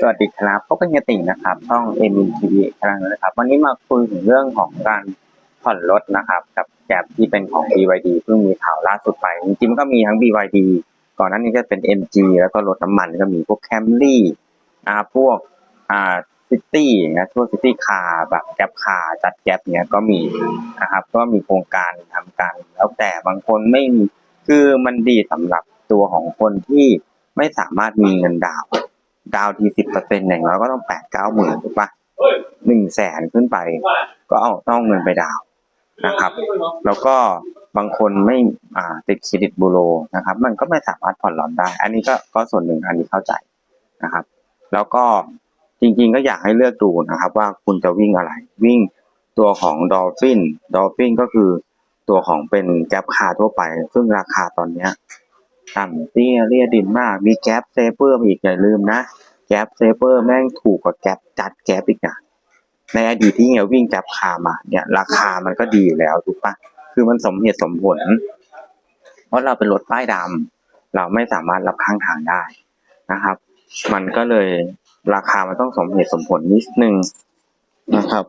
สวัสดีครับพบกันเฮียตินะครับช่องเอ็มินทีวีอีกครั้งนะครับ วันนี้มาคุยถึงเรื่องของการผ่อนรถนะครับ กับแกร็บที่เป็นของ BYD เพิ่งมีข่าวล่าสุดไป จริงๆมันก็มีทั้ง BYD ก่อนหน้านี้ก็เป็น MG แล้วก็รถน้ำมันก็มีพวก Camry นะครับพวกอ่าซิตี้นะพวกซิตี้คาร์แบบแกร็บคาร์จัดแกร็บเนี้ยก็มีนะครับ ก็มีโครงการทำกัน แล้วแต่บางคนไม่มีคือมันดีสำหรับตัวของคนที่ไม่สามารถมีเงินดาว ดาวทีสิบเปอร์เซ็นต์อย่างน้อยก็ต้องแปดเก้าหมื่นถูกปะหนึ่งแสนขึ้นไป ก็เอาต้องเงินไปดาวนะครับ แล้วก็บางคนไม่อ่าติดเครดิตบูโรนะครับ มันก็ไม่สามารถผ่อนรอนได้ อันนี้ก็ก็ส่วนหนึ่งอันนี้เข้าใจนะครับ แล้วก็จริงๆก็อยากให้เลือกดูนะครับ ว่าคุณจะวิ่งอะไร วิ่งตัวของดอลฟินดอลฟินก็คือตัวของเป็นแก๊ปคาทั่วไป ซึ่งราคาตอนเนี้ย ต่ำเตี้ยเรียดินมาก มีแก๊ปเซเปอร์มาอีกอย่าลืมนะ แก๊ปเซเปอร์แม่งถูกกว่าแก๊ปจัดแก๊ปอีกนะในอดีตที่เฮียวิ่งแก๊ปคาร์มาเนี่ยราคามันก็ดีอยู่แล้วถูกปะคือมันสมเหตุสมผล เพราะเราเป็นรถป้ายดำเราไม่สามารถรับข้างทางได้นะครับ มันก็เลยราคามันต้องสมเหตุสมผลนิดนึงนะครับ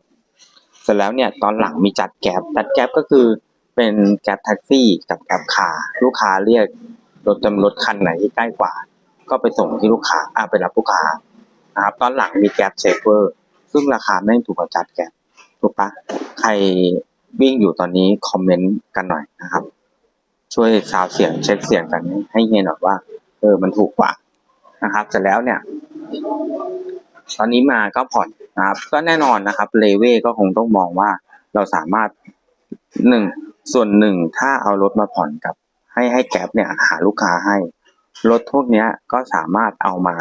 เสร็จแล้วเนี่ยตอนหลังมีจัดแก๊ปจัดแก๊ปก็คือเป็นแก๊ปแท็กซี่กับแก๊ปคาร์ลูกค้าเรียก รถจำรถคันไหนที่ใกล้กว่า ก็ไปส่งที่ลูกค้าอ่าไปรับลูกค้านะครับตอนหลังมีแก๊ปเซฟเวอร์ซึ่งราคาไม่ถูกกว่าจัดแก๊ปถูกปะใครวิ่งอยู่ตอนนี้คอมเมนต์กันหน่อยนะครับ ช่วยซาวเสียงเช็คเสียงกันให้เฮียหน่อยว่าเออมันถูกกว่านะครับเสร็จแล้วเนี่ย ตอนนี้มาก็ผ่อนนะครับ ก็แน่นอนนะครับเลเว่ก็คงต้องมองว่าเราสามารถหนึ่งส่วนหนึ่งถ้าเอารถมาผ่อนกับ ให้ให้แก๊ปเนี่ยหาลูกค้าให้รถพวกนี้ก็สามารถเอามา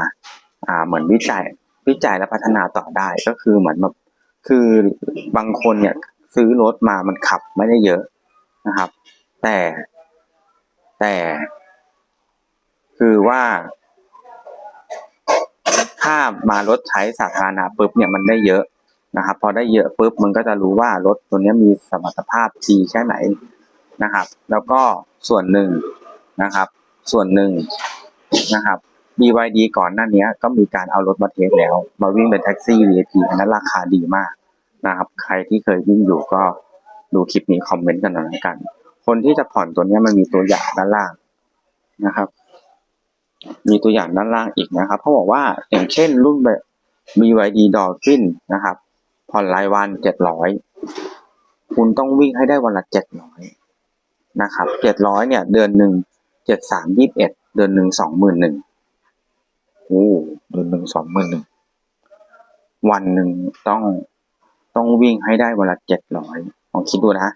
อ่าเหมือนวิจัยวิจัยและพัฒนาต่อได้ก็คือเหมือนแบบคือบางคนเนี่ยซื้อรถมามันขับไม่ได้เยอะนะครับ แต่แต่ คือว่า ถ้ามารถใช้สาธารณะปุ๊บเนี่ยมันได้เยอะนะครับ พอได้เยอะปุ๊บมันก็จะรู้ว่ารถตัวนี้มีสมรรถภาพดีแค่ไหน นะครับ แล้วก็ส่วนหนึ่งนะครับ ส่วนหนึ่งนะครับ BYD ก่อนหน้านี้ก็มีการเอารถมาเทสแล้ว มาวิ่งเป็นแท็กซี่ VIP อันนั้นราคาดีมากนะครับ ใครที่เคยวิ่งอยู่ก็ดูคลิปนี้คอมเมนต์กันหน่อยกัน คนที่จะผ่อนตัวนี้มันมีตัวอย่างด้านล่างนะครับ มีตัวอย่างด้านล่างอีกนะครับเขาบอกว่าอย่างเช่นรุ่นแบบ BYD Dolphin นะครับ ผ่อนรายวันเจ็ดร้อยคุณต้องวิ่งให้ได้วันละเจ็ดร้อย นะครับเจ็ดร้อยเนี่ย เดือนหนึ่งเจ็ดสามยี่สิบเอ็ดเดือนหนึ่งสองหมื่นหนึ่งโอ้เดือนหนึ่งสองหมื่นหนึ่งวันหนึ่งต้องต้องวิ่งให้ได้วันละเจ็ดร้อยลองคิดดูนะ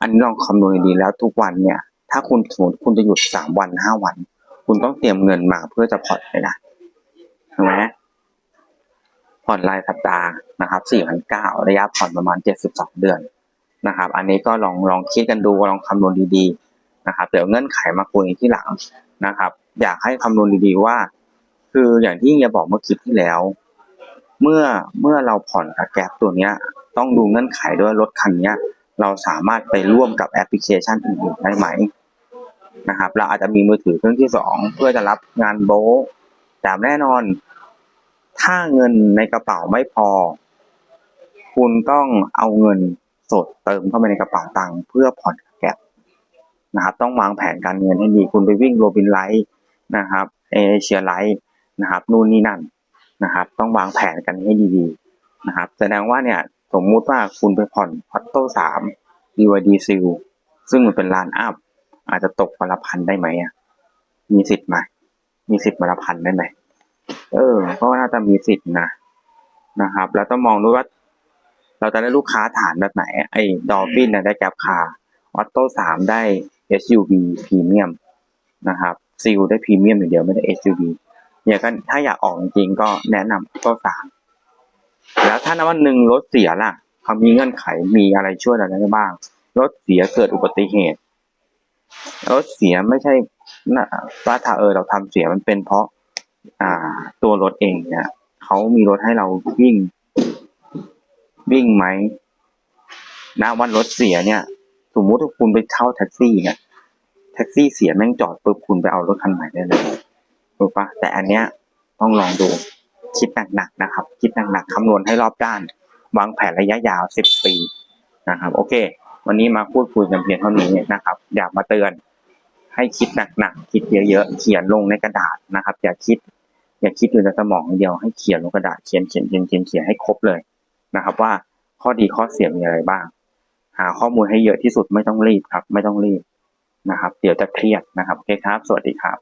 อันนี้ลองคำนวณดีๆแล้วทุกวันเนี่ย ถ้าคุณสมมติคุณจะหยุดสามวันห้าวัน คุณต้องเตรียมเงินมาเพื่อจะผ่อนเลยนะถูกไหมผ่อนรายสัปดาห์นะครับสี่พันเก้าระยะผ่อนประมาณเจ็ดสิบสองเดือน นะครับ อันนี้ก็ลองลองคิดกันดูลองคำนวณดีๆนะครับเดี๋ยวเงื่อนไขมาคุยที่หลังนะครับ อยากให้คำนวณดีๆว่า คืออย่างที่เฮียบอกเมื่อคลิปที่แล้ว เมื่อเมื่อเราผ่อนกับแก๊ปตัวเนี้ย ต้องดูเงื่อนไขด้วยรถคันเนี้ย เราสามารถไปร่วมกับแอปพลิเคชันอื่นๆได้ไหมนะครับ เราอาจจะมีมือถือเครื่องที่สองเพื่อจะรับงานโบะแต่แน่นอน ถ้าเงินในกระเป๋าไม่พอ คุณต้องเอาเงิน สดเติมเข้าไปในกระเป๋าตังค์เพื่อผ่อนแก๊ปนะครับต้องวางแผนการเงินให้ดีคุณไปวิ่งโรบินไลท์นะครับเอเชียไลท์นะครับนู่นนี่นั่นนะครับ ต้องวางแผนกันให้ดีๆนะครับแสดงว่าเนี่ยสมมุติว่าคุณไปผ่อนพอตโต้สามดีวดีซิลซึ่งมันเป็นลานอัพ อาจจะตกวันละพันได้ไหมอะมีสิทธิ์ไหมมีสิทธิ์วันละพันได้ไหมเออก็น่าจะมีสิทธิ์นะนะครับ แล้วต้องมองด้วยว่า เราจะได้ลูกค้าฐานแบบไหน ไอ้ดอลฟินนะได้แกร็บคาร์ออโต้สามได้ SUV พรีเมียมนะครับซิลได้พรีเมียมอย่างเดียวไม่ได้ SUV เนี่ยก็ถ้าอยากออกจริงๆก็แนะนำออโต้สามแล้วถ้าวันหนึ่งรถเสียล่ะเขามีเงื่อนไขมีอะไรช่วยเราได้บ้าง รถเสียเกิดอุบัติเหตุ รถเสียไม่ใช่นะว่าถ้าเออเราทำเสียมันเป็นเพราะ อ่า ตัวรถเองเนี่ยเขามีรถให้เราวิ่ง วิ่งไหมณวันรถเสียเนี่ย สมมุติว่าคุณไปเช่าแท็กซี่เนี่ยแท็กซี่เสียแม่งจอดปุ๊บคุณไปเอารถคันใหม่ได้เลยถูกปะแต่อันเนี้ยต้องลองดูคิดหนักๆนะครับ คิดหนักๆคำนวณให้รอบด้าน วางแผนระยะยาวสิบปีนะครับ โอเค วันนี้มาพูดคุยกันเพียงเท่านี้นะครับ อยากมาเตือนให้คิดหนักๆคิดเยอะๆเขียนลงในกระดาษนะครับ อย่าคิด อย่าคิดอยู่ในสมองอย่างเดียวให้เขียนลงกระดาษเขียนเขียนเขียนเขียนเขียนให้ครบเลย นะครับ ว่าข้อดีข้อเสียมีอะไรบ้าง หาข้อมูลให้เยอะที่สุดไม่ต้องรีบครับ ไม่ต้องรีบนะครับ เดี๋ยวจะเครียดนะครับโอเคครับ สวัสดีครับ